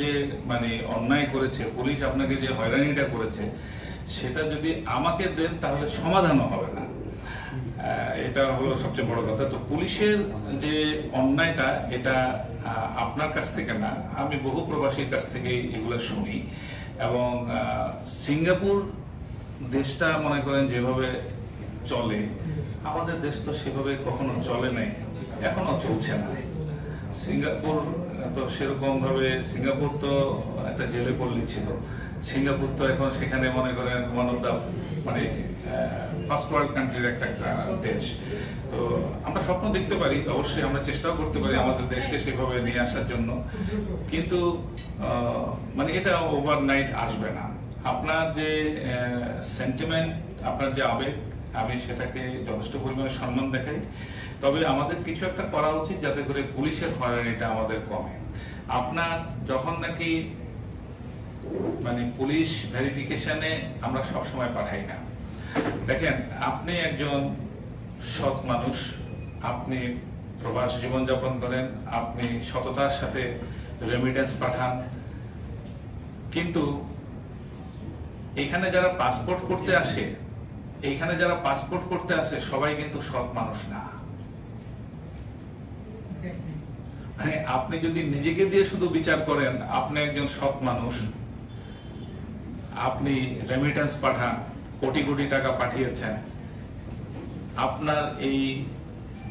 যে মানে অন্যায় করেছে, পুলিশ আপনাকে যে হয়রানিটা করেছে, সেটা যদি আমাকে দেন, তাহলে সমাধানও হবে না। এটা হলো সবচেয়ে বড় কথা। তো পুলিশের যে অন্যায়টা, এটা আপনার কাছ থেকে না, আমি বহু প্রবাসীর কাছ থেকে এগুলো শুনি। এবং সিঙ্গাপুর দেশটা মনে করেন যেভাবে চলে, আমাদের দেশ তো সেভাবে কখনো চলে নাই, এখনও চলছে না। সিঙ্গাপুর তো সেরকম ভাবে সিঙ্গাপুর তো একটা জেলে পল্লী ছিল। সিঙ্গাপুর তো এখন সেখানে মনে করেন ওয়ান অফ দা মানে ফার্স্ট ওয়ার্ল্ড কান্ট্রির একটা দেশ। তো আমরা স্বপ্ন দেখতে পারি, অবশ্যই আমরা চেষ্টাও করতে পারি আমাদের দেশকে সেভাবে নিয়ে আসার জন্য। কিন্তু মানে এটা ওভারনাইট আসবে না। আপনার যে সেন্টিমেন্ট আপনার যে আবেগ আমি সেটাকে যথেষ্ট পরিমাণে সম্মান দেখাই। তবে আমাদের কিছু একটা করা উচিত যাতে করে পুলিশের হয়রানিটা আমাদের কমে। আপনার যখন নাকি মানে পুলিশ ভেরিফিকেশনে আমরা সব সময় পাঠাই না। দেখেন, আপনি একজন সৎ মানুষ, আপনি প্রবাস জীবনযাপন করেন, আপনি সততার সাথে রেমিটেন্স পাঠান। কিন্তু এখানে যারা পাসপোর্ট করতে আসে এইখানে যারা পাসপোর্ট করতে আসে সবাই কিন্তু সৎ মানুষ না। মানে আপনি যদি নিজেকে দিয়ে শুধু বিচার করেন, আপনি একজন সৎ মানুষ। আপনি রেমিটেন্স পাঠান, কোটি কোটি টাকা পাঠিয়েছেন। আপনার এই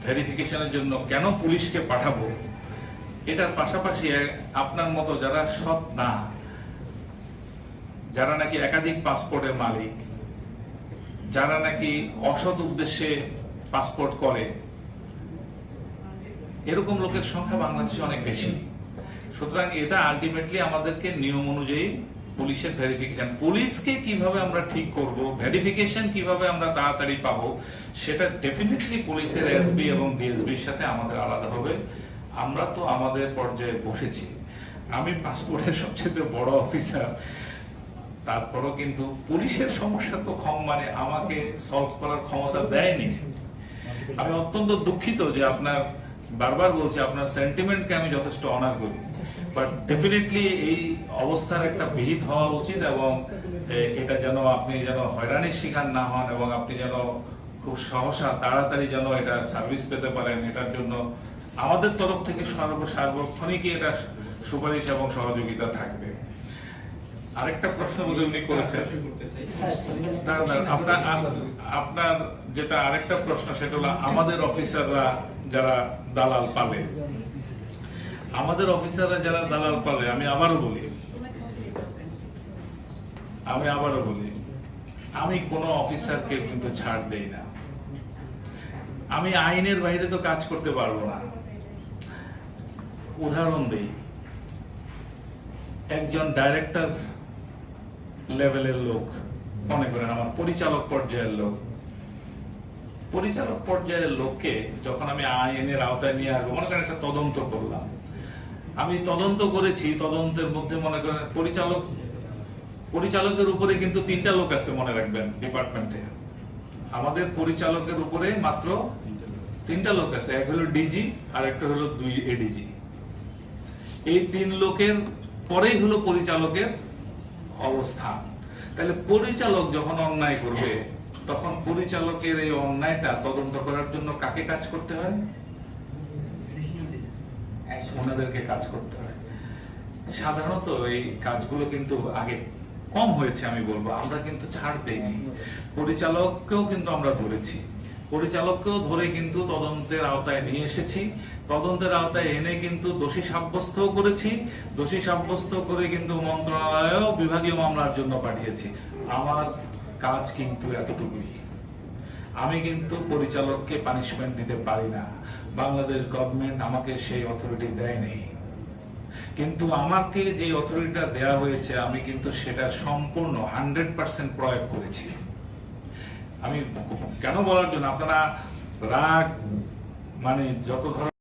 ভেরিফিকেশনের জন্য কেন পুলিশকে পাঠাবো? এটার পাশাপাশি আপনার মতো যারা সৎ না, যারা নাকি একাধিক পাসপোর্টের মালিক যারা নাকি অসৎ উদ্দেশ্যে পাসপোর্ট করে, এরকম লোকের সংখ্যা বাংলাদেশে অনেক বেশি। সুতরাং এটা আলটিমেটলি আমাদেরকে নিয়ম অনুযায়ী পুলিশের ভেরিফিকেশন পুলিশকে কীভাবে আমরা ঠিক করব ভেরিফিকেশন কীভাবে আমরা তাড়াতাড়ি পাবো, সেটা ডেফিনেটলি পুলিশের এসবি এবং ডিএসবির সাথে আমাদের আলাদা হবে আমরা তো আমাদের পর্যায়ে বসেছি। আমি পাসপোর্টের সবচেয়ে বড় অফিসার তারপরও কিন্তু পুলিশের সমস্যা তো কম মানে আমাকে সলভ করার ক্ষমতা দেয়নি। আমি অত্যন্ত দুঃখিত যে আপনার, বারবার বলছি, আপনার সেন্টিমেন্টকে আমি যথেষ্ট অনার করি। বাট ডেফিনেটলি এই অবস্থার একটা বিহিত হওয়া উচিত এবং এটা যেন আপনি যেন হয়রানির শিকার না হন এবং আপনি যেন খুব সহসা তাড়াতাড়ি যেন এটা সার্ভিস পেতে পারেন, এটার জন্য আমাদের তরফ থেকে সর্ব সার্বক্ষণিকই এটা সুপারিশ এবং সহযোগিতা থাকবে। আরেকটা প্রশ্ন বলে উনি করেছেন। আপনার আপনার যেটা আরেকটা প্রশ্ন সেটা হলো আমাদের অফিসাররা যারা দালাল পাবে আমাদের অফিসাররা যারা দালাল পাবে আমি আবারও বলি। আমি আবারও বলি আমি কোন অফিসারকে কিন্তু ছাড় দেই না। আমি আইনের বাইরে তো কাজ করতে পারব না। উদাহরণ দেই একজন ডাইরেক্টর লেভেলের লোক। মনে করেন আমার পরিচালক পর্যায়ের লোক। পরিচালক পর্যায়ের লোককে যখন আমি আইনের আওতায় নিয়ে আসব, মনে করেন একটা তদন্ত করলাম। আমি তদন্ত করেছি, তদন্তের মধ্যে মনে করেন পরিচালক, পরিচালকের উপরে কিন্তু তিনটা লোক আছে মনে রাখবেন ডিপার্টমেন্টে। আমাদের পরিচালকের উপরে মাত্র তিনটা লোক আছে, এক হলো ডিজি আর একটা হলো দুই এডিজি এই তিন লোকের পরেই হলো পরিচালকের অবস্থান তাহলে পরিচালক যখন অন্যায় করবে, তখন পরিচালকের এই অন্যায়টা তদন্ত করার জন্য কাকে কাজ করতে হয়? ওনাদেরকে কাজ করতে হয়। সাধারণত এই কাজগুলো কিন্তু আগে কম হয়েছে, আমি বলব। আমরা কিন্তু ছাড় দেইনি। পরিচালককেও কিন্তু আমরা ধরেছি। পরিচালককেও ধরে কিন্তু তদন্তের আওতায় নিয়ে এসেছি। তদন্তের আওতায় এনে কিন্তু দোষী সাব্যস্তও করেছি। দোষী সাব্যস্ত করে কিন্তু মন্ত্রণালয়েও বিভাগীয় মামলার জন্য পাঠিয়েছি। আমার কাজ কিন্তু এতটুকুই। আমি কিন্তু পরিচালককে পানিশমেন্ট দিতে পারি না। বাংলাদেশ গভর্নমেন্ট আমাকে সেই অথরিটি দেয়নি কিন্তু আমাকে যে অথরিটিটা দেয়া হয়েছে, আমি কিন্তু সেটা সম্পূর্ণ হান্ড্রেড পার্সেন্ট প্রয়োগ করেছি। আমি কেন বলার জন্য? আপনারা রাগ মানে যত ধরনের